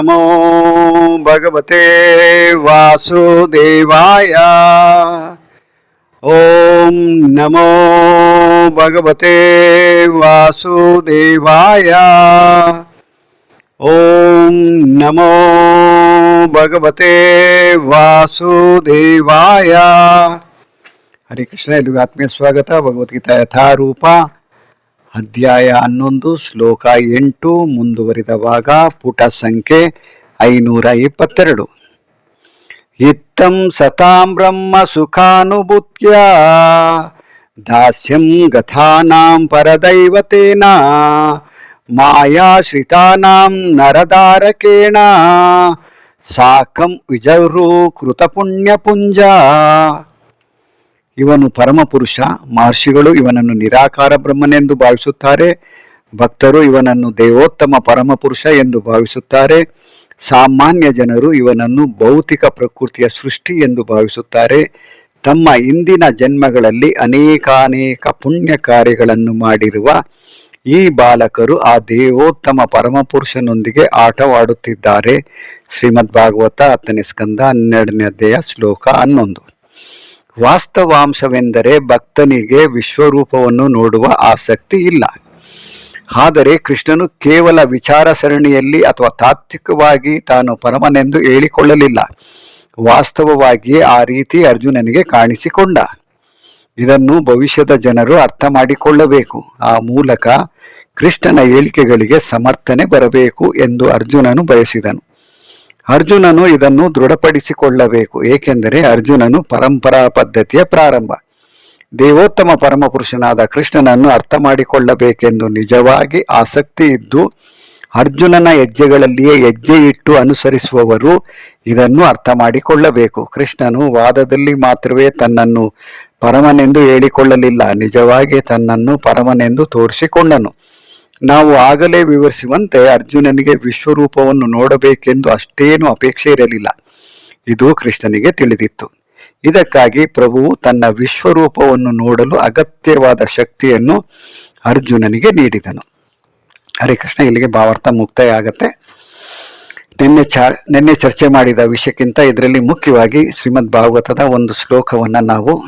नमो भगवते वासुदेवाय। ओम नमो भगवते वासुदेवाय। ओम नमो भगवते वासुदेवाय। हरे कृष्ण लुगात्म्य स्वागत भगवद्गीता यथारूपा। ಅಧ್ಯಾಯ ಹನ್ನೊಂದು ಶ್ಲೋಕ ಎಂಟು ಮುಂದುವರಿದ ಭಾಗ ಪುಟ ಸಂಖ್ಯೆ ಐನೂರ ಇಪ್ಪತ್ತೆರಡು ಇತ್ತಂ ಸತಾಂ ಬ್ರಹ್ಮ ಸುಖಾನುಭೂತ್ಯ ದಾಸ್ಯಂ ಗಥಾನಾಂ ಪರದೈವತೇನ ಮಾಯಾಶ್ರಿತಾನಾಂ ನರದಾರಕೇಣ ಸಾಕಂ ವಿಜರು ಕೃತಪುಣ್ಯಪುಂಜ ಇವನು ಪರಮಪುರುಷ ಮಹರ್ಷಿಗಳು ಇವನನ್ನು ನಿರಾಕಾರ ಬ್ರಹ್ಮನೆಂದು ಭಾವಿಸುತ್ತಾರೆ. ಭಕ್ತರು ಇವನನ್ನು ದೇವೋತ್ತಮ ಪರಮಪುರುಷ ಎಂದು ಭಾವಿಸುತ್ತಾರೆ. ಸಾಮಾನ್ಯ ಜನರು ಇವನನ್ನು ಭೌತಿಕ ಪ್ರಕೃತಿಯ ಸೃಷ್ಟಿ ಎಂದು ಭಾವಿಸುತ್ತಾರೆ. ತಮ್ಮ ಇಂದಿನ ಜನ್ಮಗಳಲ್ಲಿ ಅನೇಕಾನೇಕ ಪುಣ್ಯ ಕಾರ್ಯಗಳನ್ನು ಮಾಡಿರುವ ಈ ಬಾಲಕರು ಆ ದೇವೋತ್ತಮ ಪರಮಪುರುಷನೊಂದಿಗೆ ಆಟವಾಡುತ್ತಿದ್ದಾರೆ. ಶ್ರೀಮದ್ ಭಾಗವತ ಹತ್ತನೇ ಸ್ಕಂದ ಹನ್ನೆರಡನೇ ಅಧ್ಯಾಯ ಶ್ಲೋಕ ಹನ್ನೊಂದು. ವಾಸ್ತವಾಂಶವೆಂದರೆ ಭಕ್ತನಿಗೆ ವಿಶ್ವರೂಪವನ್ನು ನೋಡುವ ಆಸಕ್ತಿ ಇಲ್ಲ. ಆದರೆ ಕೃಷ್ಣನು ಕೇವಲ ವಿಚಾರ ಸರಣಿಯಲ್ಲಿ ಅಥವಾ ತಾತ್ವಿಕವಾಗಿ ತಾನು ಪರಮನೆಂದು ಹೇಳಿಕೊಳ್ಳಲಿಲ್ಲ. ವಾಸ್ತವವಾಗಿಯೇ ಆ ರೀತಿ ಅರ್ಜುನನಿಗೆ ಕಾಣಿಸಿಕೊಂಡ. ಇದನ್ನು ಭವಿಷ್ಯದ ಜನರು ಅರ್ಥ ಮಾಡಿಕೊಳ್ಳಬೇಕು. ಆ ಮೂಲಕ ಕೃಷ್ಣನ ಹೇಳಿಕೆಗಳಿಗೆ ಸಮರ್ಥನೆ ಬರಬೇಕು ಎಂದು ಅರ್ಜುನನು ಬಯಸಿದನು. ಅರ್ಜುನನು ಇದನ್ನು ದೃಢಪಡಿಸಿಕೊಳ್ಳಬೇಕು, ಏಕೆಂದರೆ ಅರ್ಜುನನು ಪರಂಪರಾ ಪದ್ಧತಿಯ ಪ್ರಾರಂಭ. ದೇವೋತ್ತಮ ಪರಮಪುರುಷನಾದ ಕೃಷ್ಣನನ್ನು ಅರ್ಥ ಮಾಡಿಕೊಳ್ಳಬೇಕೆಂದು ನಿಜವಾಗಿ ಆಸಕ್ತಿ ಇದ್ದು, ಅರ್ಜುನನ ಹೆಜ್ಜೆಗಳಲ್ಲಿಯೇ ಹೆಜ್ಜೆ ಇಟ್ಟು ಅನುಸರಿಸುವವರು ಇದನ್ನು ಅರ್ಥ ಮಾಡಿಕೊಳ್ಳಬೇಕು. ಕೃಷ್ಣನು ವಾದದಲ್ಲಿ ಮಾತ್ರವೇ ತನ್ನನ್ನು ಪರಮನೆಂದು ಹೇಳಿಕೊಳ್ಳಲಿಲ್ಲ, ನಿಜವಾಗಿ ತನ್ನನ್ನು ಪರಮನೆಂದು ತೋರಿಸಿಕೊಂಡನು. ನಾವು ಆಗಲೇ ವಿವರಿಸುವಂತೆ ಅರ್ಜುನನಿಗೆ ವಿಶ್ವರೂಪವನ್ನು ನೋಡಬೇಕೆಂದು ಅಷ್ಟೇನು ಅಪೇಕ್ಷೆ ಇರಲಿಲ್ಲ. ಇದು ಕೃಷ್ಣನಿಗೆ ತಿಳಿದಿತ್ತು. ಇದಕ್ಕಾಗಿ ಪ್ರಭುವು ತನ್ನ ವಿಶ್ವರೂಪವನ್ನು ನೋಡಲು ಅಗತ್ಯವಾದ ಶಕ್ತಿಯನ್ನು ಅರ್ಜುನನಿಗೆ ನೀಡಿದನು. ಹರೇ ಕೃಷ್ಣ, ಇಲ್ಲಿಗೆ ಭಾವಾರ್ಥ ಮುಕ್ತಾಯ ಆಗತ್ತೆ. ನಿನ್ನೆ ಚ, ನಿನ್ನೆ ಚರ್ಚೆ ಮಾಡಿದ ವಿಷಯಕ್ಕಿಂತ ಇದರಲ್ಲಿ ಮುಖ್ಯವಾಗಿ ಶ್ರೀಮದ್ ಭಾಗವತದ ಒಂದು ಶ್ಲೋಕವನ್ನು ನಾವು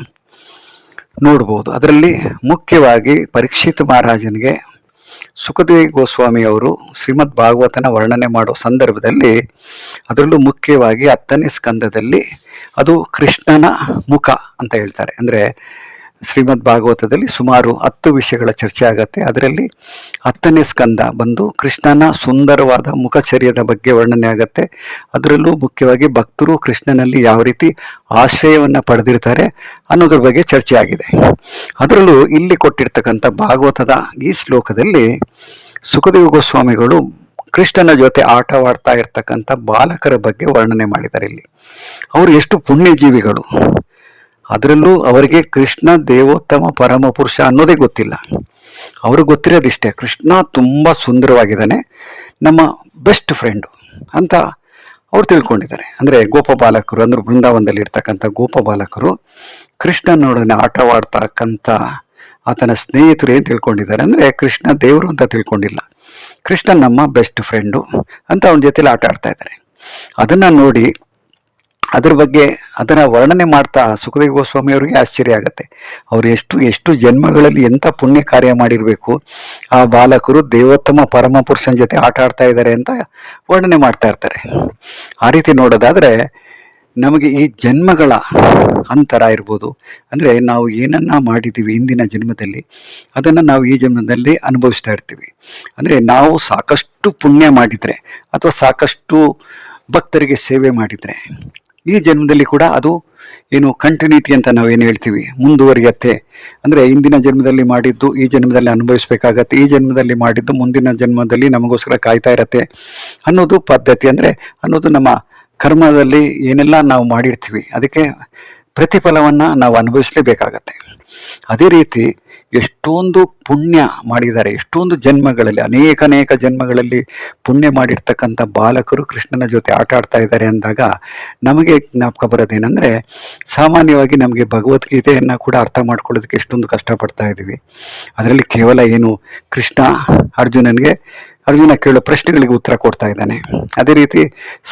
ನೋಡ್ಬೋದು. ಅದರಲ್ಲಿ ಮುಖ್ಯವಾಗಿ ಪರೀಕ್ಷಿತ್ ಮಹಾರಾಜನಿಗೆ ಸುಖದೇವಿ ಗೋಸ್ವಾಮಿ ಅವರು ಶ್ರೀಮದ್ ಭಾಗವತನ ವರ್ಣನೆ ಮಾಡೋ ಸಂದರ್ಭದಲ್ಲಿ ಅದರಲ್ಲೂ ಮುಖ್ಯವಾಗಿ ಹತ್ತನೇ ಸ್ಕಂದದಲ್ಲಿ ಅದು ಕೃಷ್ಣನ ಮುಖ ಅಂತ ಹೇಳ್ತಾರೆ. ಅಂದರೆ ಶ್ರೀಮದ್ ಭಾಗವತದಲ್ಲಿ ಸುಮಾರು ಹತ್ತು ವಿಷಯಗಳ ಚರ್ಚೆ ಆಗತ್ತೆ. ಅದರಲ್ಲಿ ಹತ್ತನೇ ಸ್ಕಂದ ಬಂದು ಕೃಷ್ಣನ ಸುಂದರವಾದ ಮುಖಚರ್ಯದ ಬಗ್ಗೆ ವರ್ಣನೆ ಆಗತ್ತೆ. ಅದರಲ್ಲೂ ಮುಖ್ಯವಾಗಿ ಭಕ್ತರು ಕೃಷ್ಣನಲ್ಲಿ ಯಾವ ರೀತಿ ಆಶ್ರಯವನ್ನು ಪಡೆದಿರ್ತಾರೆ ಅನ್ನೋದ್ರ ಬಗ್ಗೆ ಚರ್ಚೆ ಆಗಿದೆ. ಅದರಲ್ಲೂ ಇಲ್ಲಿ ಕೊಟ್ಟಿರ್ತಕ್ಕಂಥ ಭಾಗವತದ ಈ ಶ್ಲೋಕದಲ್ಲಿ ಸುಖದೇವ ಗೋಸ್ವಾಮಿಗಳು ಕೃಷ್ಣನ ಜೊತೆ ಆಟವಾಡ್ತಾ ಇರ್ತಕ್ಕಂಥ ಬಾಲಕರ ಬಗ್ಗೆ ವರ್ಣನೆ ಮಾಡಿದ್ದಾರೆ ಇಲ್ಲಿ. ಅವರು ಎಷ್ಟು ಪುಣ್ಯಜೀವಿಗಳು. ಅದರಲ್ಲೂ ಅವರಿಗೆ ಕೃಷ್ಣ ದೇವೋತ್ತಮ ಪರಮ, ಪುರುಷ ಅನ್ನೋದೇ ಗೊತ್ತಿಲ್ಲ. ಅವ್ರಿಗೆ ಗೊತ್ತಿರೋದಿಷ್ಟೇ. ಕೃಷ್ಣ ತುಂಬ ಸುಂದರವಾಗಿದ್ದಾನೆ. ನಮ್ಮ ಬೆಸ್ಟ್ ಫ್ರೆಂಡು ಅಂತ ಅವ್ರು ತಿಳ್ಕೊಂಡಿದ್ದಾರೆ. ಅಂದರೆ ಗೋಪ ಬಾಲಕರು ಅಂದ್ರೆ ಬೃಂದಾವನದಲ್ಲಿ ಇರ್ತಕ್ಕಂಥ ಗೋಪ ಬಾಲಕರು ಕೃಷ್ಣನೊಡನೆ ಆಟವಾಡ್ತಕ್ಕಂಥ ಆತನ ಸ್ನೇಹಿತರು ಏನು ತಿಳ್ಕೊಂಡಿದ್ದಾರೆ ಅಂದರೆ ಕೃಷ್ಣ ದೇವರು ಅಂತ ತಿಳ್ಕೊಂಡಿಲ್ಲ. ಕೃಷ್ಣ ನಮ್ಮ ಬೆಸ್ಟ್ ಫ್ರೆಂಡು ಅಂತ ಅವನ ಜೊತೆಲಿ ಆಟ ಆಡ್ತಾ ಇದ್ದಾರೆ. ಅದನ್ನು ನೋಡಿ ಅದ್ರ ಬಗ್ಗೆ ಅದನ್ನು ವರ್ಣನೆ ಮಾಡ್ತಾ ಸುಖದೇವ ಗೋಸ್ವಾಮಿ ಅವರಿಗೆ ಆಶ್ಚರ್ಯ ಆಗುತ್ತೆ. ಅವರು ಎಷ್ಟು ಎಷ್ಟು ಜನ್ಮಗಳಲ್ಲಿ ಎಂಥ ಪುಣ್ಯ ಕಾರ್ಯ ಮಾಡಿರಬೇಕು. ಆ ಬಾಲಕರು ದೇವೋತ್ತಮ ಪರಮಪುರುಷನ ಜೊತೆ ಆಟ ಆಡ್ತಾ ಇದ್ದಾರೆ ಅಂತ ವರ್ಣನೆ ಮಾಡ್ತಾ ಇರ್ತಾರೆ. ಆ ರೀತಿ ನೋಡೋದಾದರೆ ನಮಗೆ ಈ ಜನ್ಮಗಳ ಅಂತರ ಇರ್ಬೋದು. ಅಂದರೆ ನಾವು ಏನನ್ನ ಮಾಡಿದ್ದೀವಿ ಹಿಂದಿನ ಜನ್ಮದಲ್ಲಿ, ಅದನ್ನು ನಾವು ಈ ಜನ್ಮದಲ್ಲಿ ಅನುಭವಿಸ್ತಾ ಇರ್ತೀವಿ. ಅಂದರೆ ನಾವು ಸಾಕಷ್ಟು ಪುಣ್ಯ ಮಾಡಿದರೆ ಅಥವಾ ಸಾಕಷ್ಟು ಭಕ್ತರಿಗೆ ಸೇವೆ ಮಾಡಿದರೆ ಈ ಜನ್ಮದಲ್ಲಿ ಕೂಡ ಅದು ಏನು ಕಂಟಿನ್ಯೂಟಿ ಅಂತ ನಾವು ಏನು ಹೇಳ್ತೀವಿ? ಮುಂದುವರಿಯತ್ತೆ. ಅಂದರೆ ಇಂದಿನ ಜನ್ಮದಲ್ಲಿ ಮಾಡಿದ್ದು ಈ ಜನ್ಮದಲ್ಲಿ ಅನುಭವಿಸಬೇಕಾಗತ್ತೆ. ಈ ಜನ್ಮದಲ್ಲಿ ಮಾಡಿದ್ದು ಮುಂದಿನ ಜನ್ಮದಲ್ಲಿ ನಮಗೋಸ್ಕರ ಕಾಯ್ತಾ ಇರತ್ತೆ ಅನ್ನೋದು ಪದ್ಧತಿ. ಅಂದರೆ ಅನ್ನೋದು ನಮ್ಮ ಕರ್ಮದಲ್ಲಿ ಏನೆಲ್ಲ ನಾವು ಮಾಡಿರ್ತೀವಿ, ಅದಕ್ಕೆ ಪ್ರತಿಫಲವನ್ನು ನಾವು ಅನುಭವಿಸಲೇಬೇಕಾಗತ್ತೆ. ಅದೇ ರೀತಿ ಎಷ್ಟೊಂದು ಪುಣ್ಯ ಮಾಡಿದ್ದಾರೆ, ಎಷ್ಟೊಂದು ಜನ್ಮಗಳಲ್ಲಿ ಅನೇಕ ಅನೇಕ ಜನ್ಮಗಳಲ್ಲಿ ಪುಣ್ಯ ಮಾಡಿರ್ತಕ್ಕಂಥ ಬಾಲಕರು ಕೃಷ್ಣನ ಜೊತೆ ಆಟ ಆಡ್ತಾ ಇದ್ದಾರೆ ಅಂದಾಗ ನಮಗೆ ಜ್ಞಾಪಕ ಬರೋದೇನೆಂದರೆ ಸಾಮಾನ್ಯವಾಗಿ ನಮಗೆ ಭಗವದ್ಗೀತೆಯನ್ನು ಕೂಡ ಅರ್ಥ ಮಾಡ್ಕೊಳ್ಳೋದಕ್ಕೆ ಎಷ್ಟೊಂದು ಕಷ್ಟಪಡ್ತಾ ಇದ್ದೀವಿ. ಅದರಲ್ಲಿ ಕೇವಲ ಏನು ಕೃಷ್ಣ ಅರ್ಜುನನಿಗೆ ಅರ್ಜುನ ಕೇಳೋ ಪ್ರಶ್ನೆಗಳಿಗೆ ಉತ್ತರ ಕೊಡ್ತಾ ಇದ್ದಾನೆ. ಅದೇ ರೀತಿ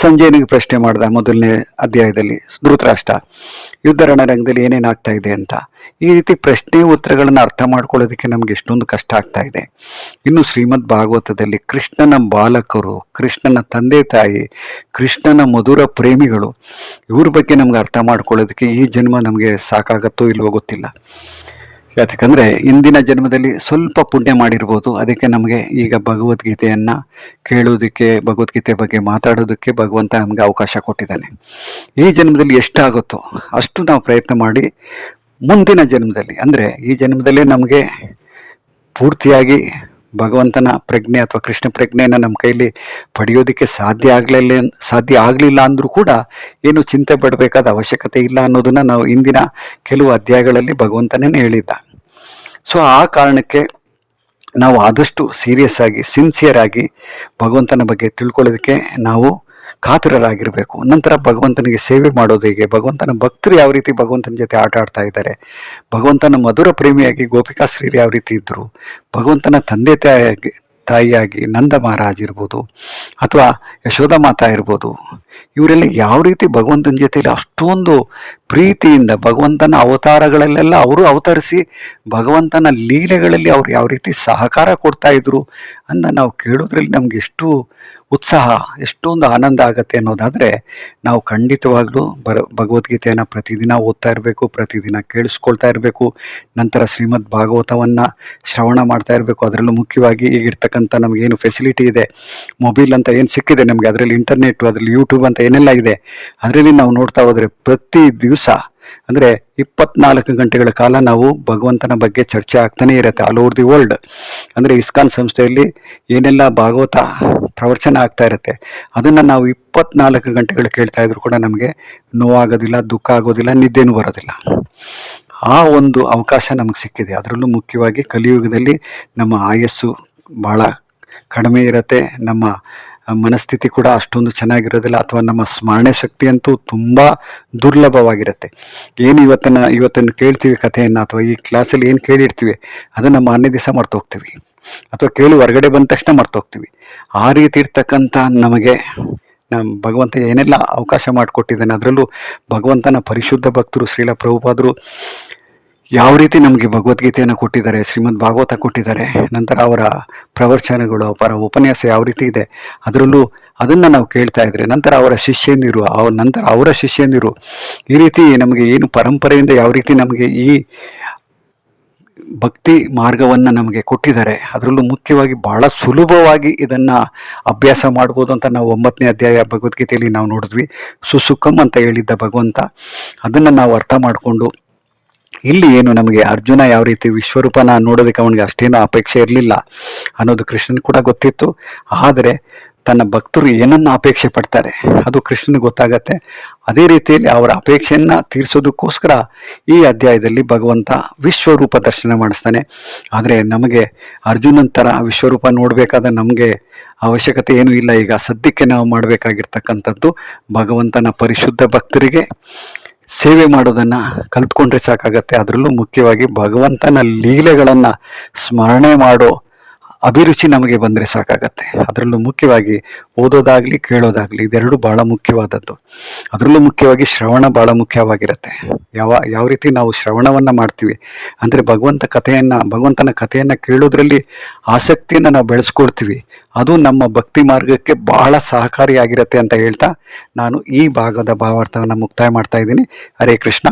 ಸಂಜಯನಿಗೆ ಪ್ರಶ್ನೆ ಮಾಡಿದ ಮೊದಲನೇ ಅಧ್ಯಾಯದಲ್ಲಿ, ಧೃತರಾಷ್ಟ್ರ, ಯುದ್ಧ ರಣರಂಗದಲ್ಲಿ ಏನೇನು ಆಗ್ತಾ ಇದೆ ಅಂತ. ಈ ರೀತಿ ಪ್ರಶ್ನೆ ಉತ್ತರಗಳನ್ನು ಅರ್ಥ ಮಾಡ್ಕೊಳ್ಳೋದಕ್ಕೆ ನಮ್ಗೆ ಎಷ್ಟೊಂದು ಕಷ್ಟ ಆಗ್ತಾ ಇದೆ. ಇನ್ನು ಶ್ರೀಮದ್ ಭಾಗವತದಲ್ಲಿ ಕೃಷ್ಣನ ಬಾಲಕರು, ಕೃಷ್ಣನ ತಂದೆ ತಾಯಿ, ಕೃಷ್ಣನ ಮಧುರ ಪ್ರೇಮಿಗಳು, ಇವ್ರ ಬಗ್ಗೆ ನಮ್ಗೆ ಅರ್ಥ ಮಾಡ್ಕೊಳ್ಳೋದಕ್ಕೆ ಈ ಜನ್ಮ ನಮಗೆ ಸಾಕಾಗತ್ತೋ ಇಲ್ವೋ ಗೊತ್ತಿಲ್ಲ. ಯಾಕಂದರೆ ಇಂದಿನ ಜನ್ಮದಲ್ಲಿ ಸ್ವಲ್ಪ ಪುಣ್ಯ ಮಾಡಿರ್ಬೋದು. ಅದಕ್ಕೆ ನಮಗೆ ಈಗ ಭಗವದ್ಗೀತೆಯನ್ನು ಕೇಳೋದಕ್ಕೆ ಭಗವದ್ಗೀತೆ ಬಗ್ಗೆ ಮಾತಾಡೋದಕ್ಕೆ ಭಗವಂತ ನಮಗೆ ಅವಕಾಶ ಕೊಟ್ಟಿದ್ದಾನೆ. ಈ ಜನ್ಮದಲ್ಲಿ ಎಷ್ಟಾಗುತ್ತೋ ಅಷ್ಟು ನಾವು ಪ್ರಯತ್ನ ಮಾಡಿ ಮುಂದಿನ ಜನ್ಮದಲ್ಲಿ, ಅಂದರೆ ಈ ಜನ್ಮದಲ್ಲಿ ನಮಗೆ ಪೂರ್ತಿಯಾಗಿ ಭಗವಂತನ ಪ್ರಜ್ಞೆ ಅಥವಾ ಕೃಷ್ಣ ಪ್ರಜ್ಞೆಯನ್ನು ನಮ್ಮ ಕೈಲಿ ಪಡೆಯೋದಕ್ಕೆ ಸಾಧ್ಯ ಆಗಲಿಲ್ಲ ಸಾಧ್ಯ ಆಗಲಿಲ್ಲ ಅಂದರೂ ಕೂಡ ಏನು ಚಿಂತೆ ಪಡಬೇಕಾದ ಅವಶ್ಯಕತೆ ಇಲ್ಲ ಅನ್ನೋದನ್ನು ನಾವು ಇಂದಿನ ಕೆಲವು ಅಧ್ಯಾಯಗಳಲ್ಲಿ ಭಗವಂತನೇ ಹೇಳಿದ್ದ. ಸೊ ಆ ಕಾರಣಕ್ಕೆ ನಾವು ಆದಷ್ಟು ಸೀರಿಯಸ್ ಆಗಿ ಸಿನ್ಸಿಯರ್ ಆಗಿ ಭಗವಂತನ ಬಗ್ಗೆ ತಿಳ್ಕೊಳ್ಳೋದಕ್ಕೆ ನಾವು ಕಾತುರರಾಗಿರಬೇಕು. ನಂತರ ಭಗವಂತನಿಗೆ ಸೇವೆ ಮಾಡೋದು ಹೇಗೆ? ಭಗವಂತನ ಭಕ್ತರು ಯಾವ ರೀತಿ ಭಗವಂತನ ಜೊತೆ ಆಟ ಆಡ್ತಾ ಇದ್ದಾರೆ? ಭಗವಂತನ ಮಧುರ ಪ್ರೇಮಿಯಾಗಿ ಗೋಪಿಕಾ ಶ್ರೀರು ಯಾವ ರೀತಿ ಇದ್ದರು ಭಗವಂತನ ತಂದೆ ತಾಯಿಯಾಗಿ ತಾಯಿಯಾಗಿ ನಂದ ಮಹಾರಾಜ್ ಇರ್ಬೋದು, ಅಥವಾ ಯಶೋಧ ಮಾತಾ ಇರ್ಬೋದು, ಇವರೆಲ್ಲ ಯಾವ ರೀತಿ ಭಗವಂತನ ಜೊತೆಯಲ್ಲಿ ಅಷ್ಟೊಂದು ಪ್ರೀತಿಯಿಂದ ಭಗವಂತನ ಅವತಾರಗಳಲ್ಲೆಲ್ಲ ಅವರು ಅವತರಿಸಿ ಭಗವಂತನ ಲೀಲೆಗಳಲ್ಲಿ ಅವ್ರು ಯಾವ ರೀತಿ ಸಹಕಾರ ಕೊಡ್ತಾ ಇದ್ರು ಅಂತ ನಾವು ಕೇಳೋದ್ರಲ್ಲಿ ನಮ್ಗೆ ಎಷ್ಟು ಉತ್ಸಾಹ, ಎಷ್ಟೊಂದು ಆನಂದ ಆಗತ್ತೆ ಅನ್ನೋದಾದರೆ ನಾವು ಖಂಡಿತವಾಗ್ಲೂ ಬರ, ಭಗವದ್ಗೀತೆಯನ್ನು ಪ್ರತಿದಿನ ಓದ್ತಾ ಇರಬೇಕು, ಪ್ರತಿದಿನ ಕೇಳಿಸ್ಕೊಳ್ತಾ ಇರಬೇಕು. ನಂತರ ಶ್ರೀಮದ್ ಭಾಗವತವನ್ನು ಶ್ರವಣ ಮಾಡ್ತಾ ಇರಬೇಕು. ಅದರಲ್ಲೂ ಮುಖ್ಯವಾಗಿ ಈಗಿರ್ತಕ್ಕಂಥ ನಮಗೇನು ಫೆಸಿಲಿಟಿ ಇದೆ ಮೊಬೈಲ್ ಅಂತ ಏನು ಸಿಕ್ಕಿದೆ ನಮಗೆ, ಅದರಲ್ಲಿ ಇಂಟರ್ನೆಟ್ ಅದರಲ್ಲಿ ಯೂಟ್ಯೂಬ್ ಅಂತ ಏನೆಲ್ಲ ಇದೆ. ಅದರಲ್ಲಿ ನಾವು ನೋಡ್ತಾ ಹೋದರೆ ಪ್ರತಿ ದಿವಸ ಅಂದರೆ ಇಪ್ಪತ್ನಾಲ್ಕು ಗಂಟೆಗಳ ಕಾಲ ನಾವು ಭಗವಂತನ ಬಗ್ಗೆ ಚರ್ಚೆ ಆಗ್ತಾನೆ ಇರುತ್ತೆ ಆಲ್ ಓವರ್ ದಿ ವರ್ಲ್ಡ್. ಅಂದರೆ ಇಸ್ಕಾನ್ ಸಂಸ್ಥೆಯಲ್ಲಿ ಏನೆಲ್ಲ ಭಾಗವತ ಪ್ರವಚನ ಆಗ್ತಾ ಇರುತ್ತೆ, ಅದನ್ನು ನಾವು ಇಪ್ಪತ್ನಾಲ್ಕು ಗಂಟೆಗಳು ಕೇಳ್ತಾ ಇದ್ರು ಕೂಡ ನಮಗೆ ನೋವಾಗೋದಿಲ್ಲ, ದುಃಖ ಆಗೋದಿಲ್ಲ, ನಿದ್ದೆನೂ ಬರೋದಿಲ್ಲ. ಆ ಒಂದು ಅವಕಾಶ ನಮಗೆ ಸಿಕ್ಕಿದೆ. ಅದರಲ್ಲೂ ಮುಖ್ಯವಾಗಿ ಕಲಿಯುಗದಲ್ಲಿ ನಮ್ಮ ಆಯಸ್ಸು ಭಾಳ ಕಡಿಮೆ ಇರುತ್ತೆ, ನಮ್ಮ ಮನಸ್ಥಿತಿ ಕೂಡ ಅಷ್ಟೊಂದು ಚೆನ್ನಾಗಿರೋದಿಲ್ಲ ಅಥವಾ ನಮ್ಮ ಸ್ಮರಣೆ ಶಕ್ತಿ ಅಂತೂ ತುಂಬ ದುರ್ಲಭವಾಗಿರುತ್ತೆ. ಏನು ಇವತ್ತನ್ನ ಇವತ್ತನ್ನು ಕೇಳ್ತೀವಿ ಕಥೆಯನ್ನು ಅಥವಾ ಈ ಕ್ಲಾಸಲ್ಲಿ ಏನು ಕೇಳಿರ್ತೀವಿ, ಅದನ್ನು ಮಾನ್ಯ ದಿವಸ ಮರ್ತೋಗ್ತೀವಿ. ಅಥವಾ ಕೇಳಿ ಹೊರಗಡೆ ಬಂದ ತಕ್ಷಣ ಮರ್ತೋಗ್ತೀವಿ. ಆ ರೀತಿ ಇರ್ತಕ್ಕಂಥ ನಮಗೆ ನಮ್ಮ ಭಗವಂತ ಏನೆಲ್ಲ ಅವಕಾಶ ಮಾಡಿಕೊಟ್ಟಿದ್ದಾನೆ, ಅದರಲ್ಲೂ ಭಗವಂತನ ಪರಿಶುದ್ಧ ಭಕ್ತರು, ಶ್ರೀಲ ಪ್ರಭುಪಾದರು ಯಾವ ರೀತಿ ನಮಗೆ ಭಗವದ್ಗೀತೆಯನ್ನು ಕೊಟ್ಟಿದ್ದಾರೆ, ಶ್ರೀಮದ್ ಭಾಗವತ ಕೊಟ್ಟಿದ್ದಾರೆ, ನಂತರ ಅವರ ಪ್ರವಚನಗಳು, ಅವರ ಉಪನ್ಯಾಸ ಯಾವ ರೀತಿ ಇದೆ, ಅದರಲ್ಲೂ ಅದನ್ನು ನಾವು ಕೇಳ್ತಾ ಇದ್ರೆ ನಂತರ ಅವರ ಶಿಷ್ಯಂದಿರು ಅವ ನಂತರ ಅವರ ಶಿಷ್ಯಂದಿರು ಈ ರೀತಿ ನಮಗೆ ಏನು ಪರಂಪರೆಯಿಂದ ಯಾವ ರೀತಿ ನಮಗೆ ಈ ಭಕ್ತಿ ಮಾರ್ಗವನ್ನು ನಮಗೆ ಕೊಟ್ಟಿದ್ದಾರೆ, ಅದರಲ್ಲೂ ಮುಖ್ಯವಾಗಿ ಬಹಳ ಸುಲಭವಾಗಿ ಇದನ್ನು ಅಭ್ಯಾಸ ಮಾಡ್ಬೋದು ಅಂತ ನಾವು ಒಂಬತ್ತನೇ ಅಧ್ಯಾಯ ಭಗವದ್ಗೀತೆಯಲ್ಲಿ ನಾವು ನೋಡಿದ್ವಿ. ಸುಸುಖಂ ಅಂತ ಹೇಳಿದ್ದ ಭಗವಂತ ಅದನ್ನು ನಾವು ಅರ್ಥ ಮಾಡಿಕೊಂಡು ಇಲ್ಲಿ ಏನು ನಮಗೆ ಅರ್ಜುನ ಯಾವ ರೀತಿ ವಿಶ್ವರೂಪನ ನೋಡೋದಕ್ಕೆ ಅವನಿಗೆ ಅಷ್ಟೇನು ಅಪೇಕ್ಷೆ ಇರಲಿಲ್ಲ ಅನ್ನೋದು ಕೃಷ್ಣನ್ ಕೂಡ ಗೊತ್ತಿತ್ತು. ಆದರೆ ತನ್ನ ಭಕ್ತರು ಏನನ್ನ ಅಪೇಕ್ಷೆ ಪಡ್ತಾರೆ ಅದು ಕೃಷ್ಣನಿಗೆ ಗೊತ್ತಾಗತ್ತೆ. ಅದೇ ರೀತಿಯಲ್ಲಿ ಅವರ ಅಪೇಕ್ಷೆಯನ್ನು ತೀರಿಸೋದಕ್ಕೋಸ್ಕರ ಈ ಅಧ್ಯಾಯದಲ್ಲಿ ಭಗವಂತ ವಿಶ್ವರೂಪ ದರ್ಶನ ಮಾಡಿಸ್ತಾನೆ. ಆದರೆ ನಮಗೆ ಅರ್ಜುನನ್ ಥರ ವಿಶ್ವರೂಪ ನೋಡಬೇಕಾದ ನಮಗೆ ಅವಶ್ಯಕತೆ ಏನೂ ಇಲ್ಲ. ಈಗ ಸದ್ಯಕ್ಕೆ ನಾವು ಮಾಡಬೇಕಾಗಿರ್ತಕ್ಕಂಥದ್ದು ಭಗವಂತನ ಪರಿಶುದ್ಧ ಭಕ್ತರಿಗೆ ಸೇವೆ ಮಾಡೋದನ್ನು ಕಲ್ತ್ಕೊಂಡ್ರೆ ಸಾಕಾಗತ್ತೆ. ಅದರಲ್ಲೂ ಮುಖ್ಯವಾಗಿ ಭಗವಂತನ ಲೀಲೆಗಳನ್ನು ಸ್ಮರಣೆ ಮಾಡೋ ಅಭಿರುಚಿ ನಮಗೆ ಬಂದರೆ ಸಾಕಾಗತ್ತೆ. ಅದರಲ್ಲೂ ಮುಖ್ಯವಾಗಿ ಓದೋದಾಗಲಿ ಕೇಳೋದಾಗಲಿ ಇದೆರಡು ಭಾಳ ಮುಖ್ಯವಾದದ್ದು. ಅದರಲ್ಲೂ ಮುಖ್ಯವಾಗಿ ಶ್ರವಣ ಭಾಳ ಮುಖ್ಯವಾಗಿರುತ್ತೆ. ಯಾವ ಯಾವ ರೀತಿ ನಾವು ಶ್ರವಣವನ್ನು ಮಾಡ್ತೀವಿ ಅಂದರೆ ಭಗವಂತ ಕಥೆಯನ್ನು, ಭಗವಂತನ ಕಥೆಯನ್ನು ಕೇಳೋದ್ರಲ್ಲಿ ಆಸಕ್ತಿಯನ್ನು ನಾವು ಬೆಳೆಸ್ಕೊಳ್ತೀವಿ ಅದು ನಮ್ಮ ಭಕ್ತಿ ಮಾರ್ಗಕ್ಕೆ ಬಹಳ ಸಹಕಾರಿಯಾಗಿರುತ್ತೆ ಅಂತ ಹೇಳ್ತಾ ನಾನು ಈ ಭಾಗದ ಭಾವಾರ್ಥವನ್ನು ಮುಕ್ತಾಯ ಮಾಡ್ತಾ ಇದ್ದೀನಿ. ಹರೇ ಕೃಷ್ಣ.